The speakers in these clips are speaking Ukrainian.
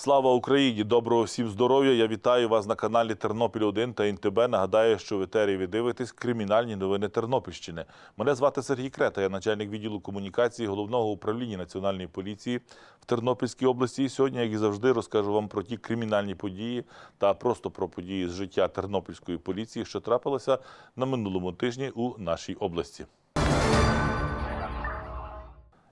Слава Україні! Доброго всім здоров'я! Я вітаю вас на каналі Тернопіль 1 та ІНТБ. Нагадаю, що в етері ви дивитесь кримінальні новини Тернопільщини. Мене звати Сергій Крета, я начальник відділу комунікації головного управління Національної поліції в Тернопільській області. І сьогодні, як і завжди, розкажу вам про ті кримінальні події та просто про події з життя Тернопільської поліції, що трапилося на минулому тижні у нашій області.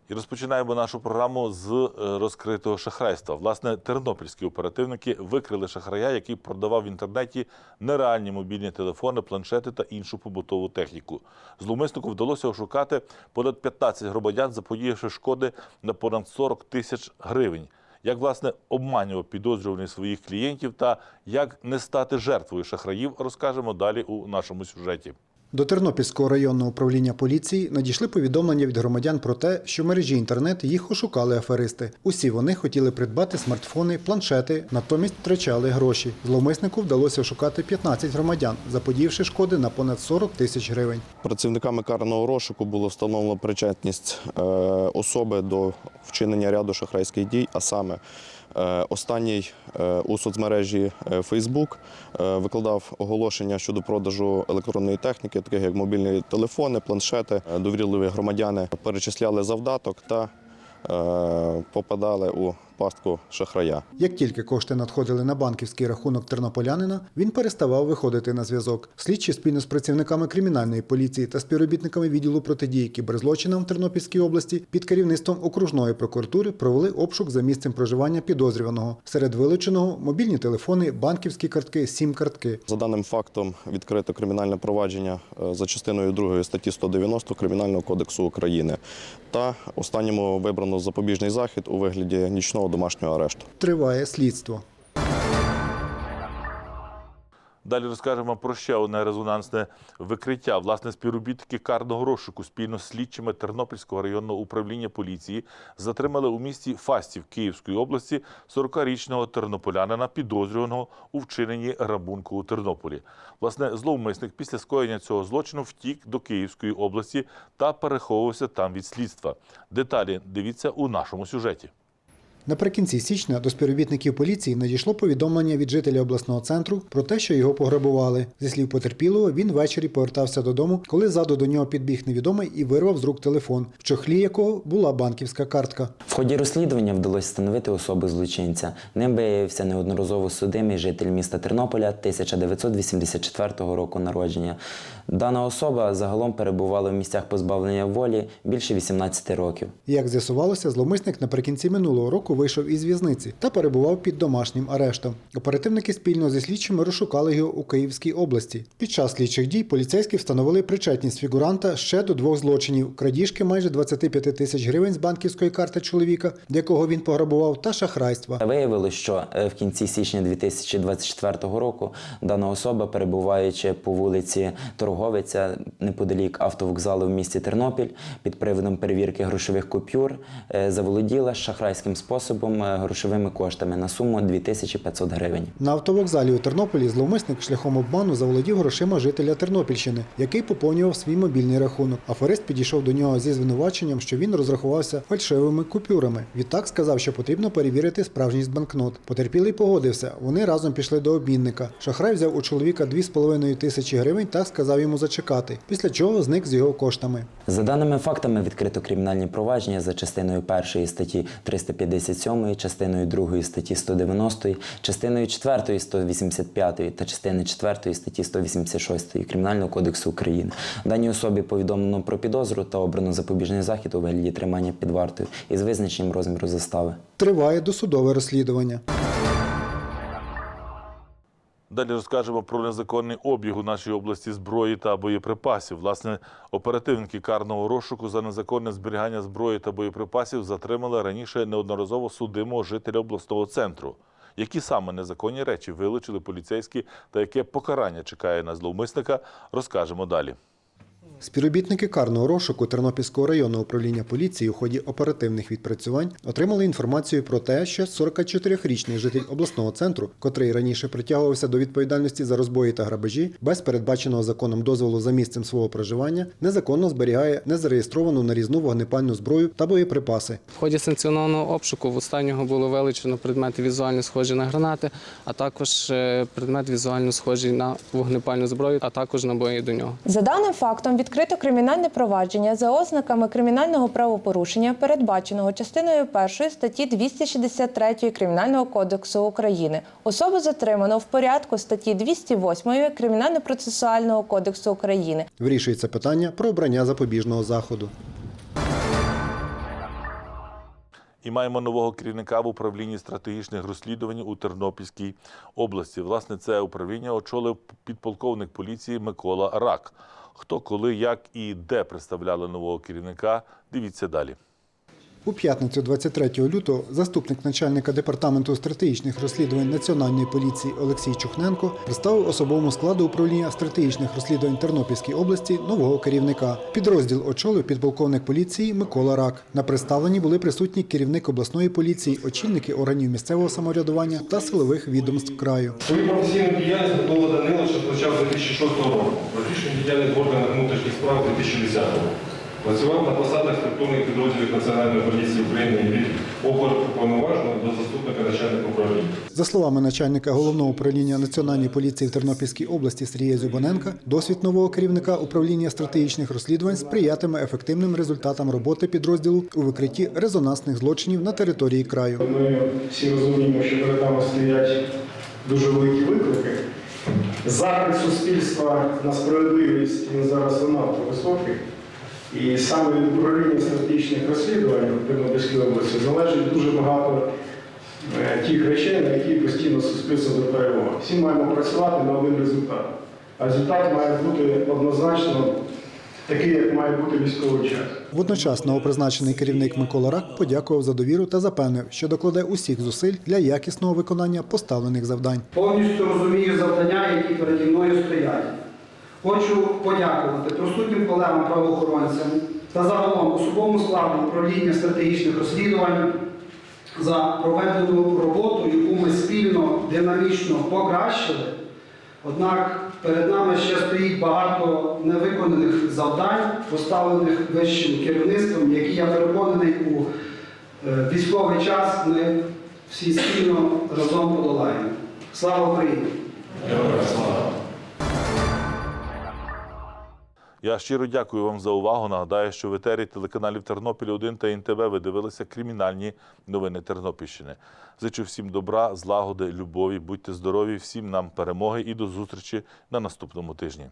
І розпочинаємо нашу програму з е, розкритого шахрайства. Власне, тернопільські оперативники викрили шахрая, який продавав в інтернеті нереальні мобільні телефони, планшети та іншу побутову техніку. Зловмиснику вдалося ошукати понад 15 громадян, заподіявши шкоди на понад 40 тисяч гривень. Як власне обманював підозрюваний своїх клієнтів та як не стати жертвою шахраїв, розкажемо далі у нашому сюжеті. До Тернопільського районного управління поліції надійшли повідомлення від громадян про те, що в мережі інтернет їх ошукали аферисти. Усі вони хотіли придбати смартфони, планшети, натомість втрачали гроші. Зловмиснику вдалося ошукати 15 громадян, заподіявши шкоди на понад 40 тисяч гривень. Працівниками карного розшуку було встановлено причетність е, особи до вчинення ряду шахрайських дій, а саме останній е, у соцмережі е, Facebook е, викладав оголошення щодо продажу електронної техніки, таких як мобільні телефони, планшети. Е, Довірливі громадяни перечисляли завдаток та е, попадали у пастку шахрая. Як тільки кошти надходили на банківський рахунок тернополянина, він переставав виходити на зв'язок. Слідчі спільно з працівниками кримінальної поліції та співробітниками відділу протидії кіберзлочинам в Тернопільській області під керівництвом окружної прокуратури провели обшук за місцем проживання підозрюваного. Серед вилученого мобільні телефони, банківські картки, сім-картки. За даним фактом відкрито кримінальне провадження е, за частиною 2 статті 190 Кримінального кодексу України. Та останньому вибрано запобіжний захід у вигляді нічного домашнього арешту. Триває слідство. Далі розкажемо про ще одне резонансне викриття. Власне, співробітники карного розшуку спільно з слідчими Тернопільського районного управління поліції затримали у місті Фастів Київської області 40-річного тернополянина, підозрюваного у вчиненні рабунку у Тернополі. Власне, зловмисник після скоєння цього злочину втік до Київської області та переховувався там від слідства. Деталі дивіться у нашому сюжеті. Наприкінці січня до співробітників поліції надійшло повідомлення від жителя обласного центру про те, що його пограбували. Зі слів потерпілого, він ввечері повертався додому, коли ззаду до нього підбіг невідомий і вирвав з рук телефон, в чохлі якого була банківська картка. В ході розслідування вдалося встановити особи злочинця. Ним виявився неодноразово судимий житель міста Тернополя 1984 року народження. Дана особа загалом перебувала в місцях позбавлення волі більше 18 років. Як з'ясувалося, зловмисник наприкінці минулого року вийшов із в'язниці та перебував під домашнім арештом. Оперативники спільно зі слідчими розшукали його у Київській області. Під час слідчих дій поліцейські встановили причетність фігуранта ще до двох злочинів: крадіжки майже 25 тисяч гривень з банківської карти чоловіка, якого він пограбував, та шахрайства. Виявилось, що е, в кінці січня 2024 року дана особа, перебуваючи по вулиці Торговиця неподалік автовокзалу в місті Тернопіль, під приводом перевірки грошових купюр, е, заволоділа шахрайським способом е, грошовими коштами на суму 2500 гривень. На автовокзалі у Тернополі зловмисник шляхом обману заволодів грошима жителя Тернопільщини, який поповнював свій мобільний рахунок. Аферист підійшов до нього зі звинуваченням, що він розрахувався фальшивими купюрами. Відтак сказав, що потрібно перевірити справжність банкнот. Потерпілий погодився. Вони разом пішли до обмінника. Шахрай взяв у чоловіка 2,5 тисячі гривень та сказав йому зачекати. Після чого зник з його коштами. За даними фактами, відкрито кримінальні провадження за частиною 1 статті 357, частиною 2 статті 190, частиною 4 185 та частини 4 статті 186 Кримінального кодексу України. Даній особі повідомлено про підозру та обрано запобіжний захід у вигляді тримання під вартою із визначенням розміру застави. Триває досудове розслідування. Далі розкажемо про незаконний обіг у нашій області зброї та боєприпасів. Власне, оперативники карного розшуку за незаконне зберігання зброї та боєприпасів затримали раніше неодноразово судимого жителя обласного центру. Які саме незаконні речі вилучили поліцейські та яке покарання чекає на зловмисника, розкажемо далі. Співробітники карного розшуку Тернопільського районного управління поліції у ході оперативних відпрацювань отримали інформацію про те, що 44-річний житель обласного центру, котрий раніше притягувався до відповідальності за розбої та грабежі, без передбаченого законом дозволу за місцем свого проживання, незаконно зберігає незареєстровану нарізну вогнепальну зброю та боєприпаси. В ході санкціонованого обшуку в останнього було вилучено предмети візуально схожі на гранати, а також е, предмет візуально схожий на вогнепальну зброю, а також набої до нього. За даним фактом відкрито кримінальне провадження за ознаками кримінального правопорушення, передбаченого частиною 1 статті 263 Кримінального кодексу України. Особу затримано в порядку статті 208 Кримінально-процесуального кодексу України. Вирішується питання про обрання запобіжного заходу. І маємо нового керівника в управлінні стратегічних розслідувань у Тернопільській області. Власне, це управління очолив підполковник поліції Микола Рак. Хто, коли, як і де представляли нового керівника, дивіться далі. У п'ятницю 23 лютого заступник начальника департаменту стратегічних розслідувань Національної поліції Олексій Чухненко представив особовому складу управління стратегічних розслідувань Тернопільській області нового керівника. Підрозділ очолив підполковник поліції Микола Рак. На представленні були присутні керівник обласної поліції, очільники органів місцевого самоврядування та силових відомств краю. Свою професійну діяльність Микола Данилович розпочав з 2006 року. Практичну діяльність в органах внутрішніх справ 2010 року. Працював на посадах структурних підрозділів Національної поліції України від оперуповноваженого до заступника начальника управління. За словами начальника головного управління Національної поліції в Тернопільській області Сергія Зюбаненка, досвід нового керівника управління стратегічних розслідувань сприятиме ефективним результатам роботи підрозділу у викритті резонансних злочинів на території краю. Ми всі розуміємо, що перед нами стоять дуже великі виклики. Запит суспільства на справедливість він зараз занадто високий. І саме від управління стратегічних розслідувань в Тернопільській області залежить дуже багато е, тих речей, на які постійно суспільство звертає увагу. Всі маємо працювати на один результат. А результат має бути однозначно такий, як має бути військовий час. Водночас новопризначений керівник Микола Рак подякував за довіру та запевнив, що докладе усіх зусиль для якісного виконання поставлених завдань. Повністю розумію завдання, які переді мною стоять. Хочу подякувати присутнім колегам правоохоронцям та загалом особовому складу управління стратегічних розслідувань за проведену роботу, яку ми спільно динамічно покращили. Однак перед нами ще стоїть багато невиконаних завдань, поставлених вищим керівництвом, які я переконаний у е, військовий час ми всі спільно разом подолаємо. Слава Україні! Я щиро дякую вам за увагу. Нагадаю, що в етері телеканалів Тернопіль 1 та НТВ ви дивилися кримінальні новини Тернопільщини. Зичу всім добра, злагоди, любові. Будьте здорові, всім нам перемоги і до зустрічі на наступному тижні.